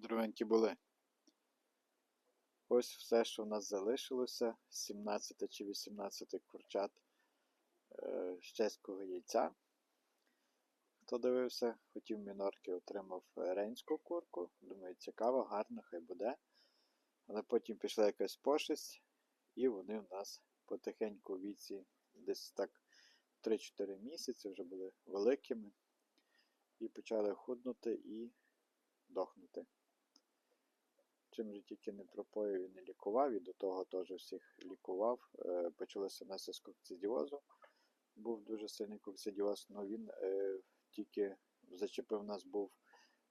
здоровенькі були. Ось все, що в нас залишилося, 17 чи 18 курчат е, чеського яйця. Хто дивився, хотів мінорки, отримав ренську курку. Думаю, цікаво, гарно, хай буде. Але потім пішла якась пошесть, і вони в нас потихеньку в віці, десь так 3-4 місяці вже були великими. І почали худнути і дохнути. Чим же тільки не пропоїв і не лікував, і до того теж всіх лікував. Е, Почалося в нас із кокцидіозу. Був дуже сильний кокцидіоз, але він е, тільки зачепив нас був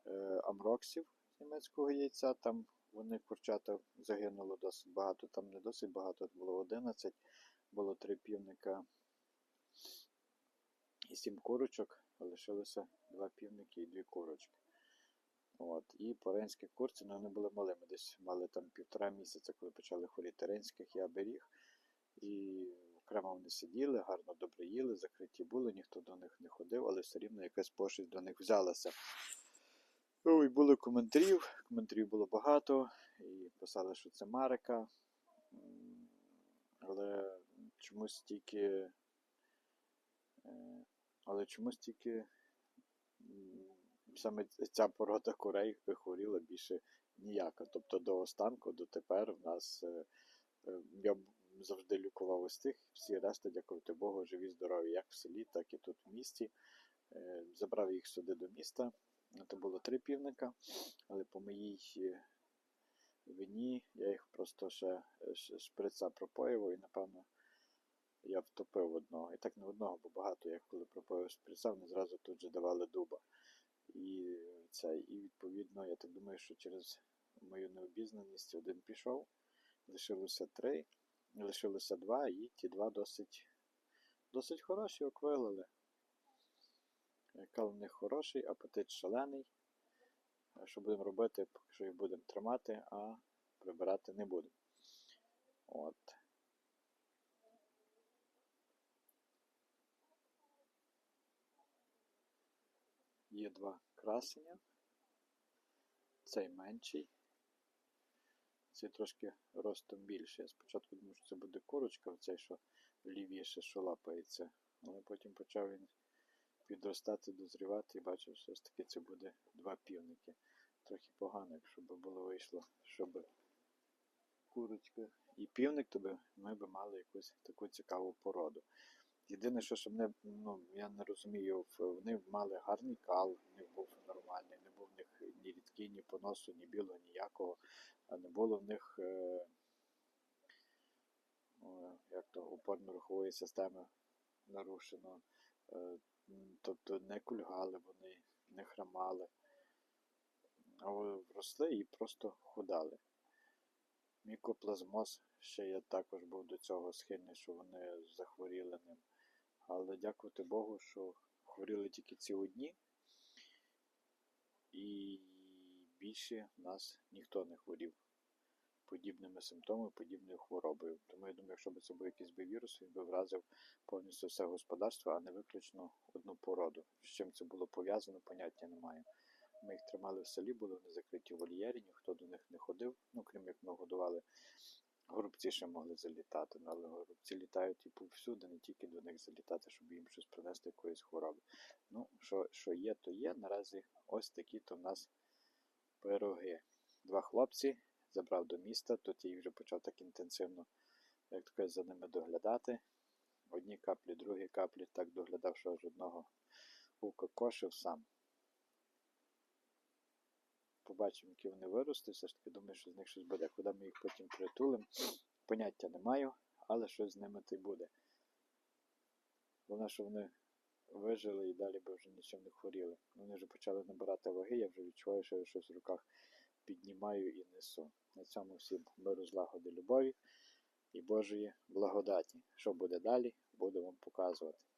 е, амроксів з німецького яйця. Там вони курчата загинуло досить багато, там не досить багато, було 11, було три півника і сім курочок, лишилося два півники і дві курочки. От. І по ренських курці, ну вони були малими, десь мали там півтора місяця, коли почали хворіти ренських, я беріг. І окремо вони сиділи, гарно добре їли, закриті були, ніхто до них не ходив, але все рівно якась пошесть до них взялася. Ну, і були коментарів, коментарів було багато, і писали, що це Марика. Але чомусь тільки. е, Але чомусь тільки саме ця порода курей хворіла більше ніяка. Тобто до останку, дотепер в нас е, е, я завжди лікував ось тих, всі решта, дякувати Богу, живі, здорові, як в селі, так і тут в місті. Е, Забрав їх сюди до міста. Це було три півника, але по моїй вині я їх просто ще шприца пропоював і, напевно, я втопив одного. І так не одного, бо багато, як коли пропоїв шприца, вони зразу тут же давали дуба. І, це, і відповідно, я так думаю, що через мою необізнаність один пішов, лишилося три, лишилося два, і ті два досить, досить хороші оквилили. Кал в них хороший, апетит шалений. Що будемо робити, поки що їх будемо тримати, а прибирати не будемо. От. Є два красення. Цей менший. Цей трошки ростом більший. Я спочатку думав, що це буде курочка, цей, що лівіше, що лапається. Але потім почав він підростати, дозрівати і бачив, що все ж таки це буде два півники. Трохи погано, якщо б було вийшло, щоб курочка і півник, то ми б мали якусь таку цікаву породу. Єдине, що, що мене, ну, я не розумію, вони мали гарний кал, них був нормальний, не був в них ні рідкий, ні поносу, ні білого, ніякого, а не було в них е, як то, опорно-рухової системи нарушено. Е, тобто не кульгали вони, не хромали, а росли і просто худали. Мікоплазмоз ще я також був до цього схильний, що вони захворіли ним. Але дякувати Богу, що хворіли тільки ці одні. І більше нас ніхто не хворів подібними симптомами, подібною хворобою. Тому я думаю, якщо б це був якийсь би вірус, він би вразив повністю все господарство, а не виключно одну породу. З чим це було пов'язано, поняття немає. Ми їх тримали в селі, були вони закриті в вольєрі, ніхто до них не ходив, ну крім як годували. Горобці ще могли залітати, ну, але горобці літають і повсюди, не тільки до них залітати, щоб їм щось принести якоїсь хвороби. Ну, що, що є, то є. Наразі ось такі то в нас пироги. Два хлопці забрав до міста, тут я вже почав так інтенсивно, як то кажуть, за ними доглядати. Одні каплі, другі каплі, так доглядав, що аж одного укокошив сам. Побачимо, які вони виростуть. Все ж таки думаю, що з них щось буде. Куди ми їх потім притулимо, поняття не маю, але щось з ними то й буде. Головне, що вони вижили і далі би вже нічим не хворіли. Вони вже почали набирати ваги, я вже відчуваю, що я щось в руках піднімаю і несу. На цьому всім миру злагоди любові і Божої благодаті. Що буде далі, буду вам показувати.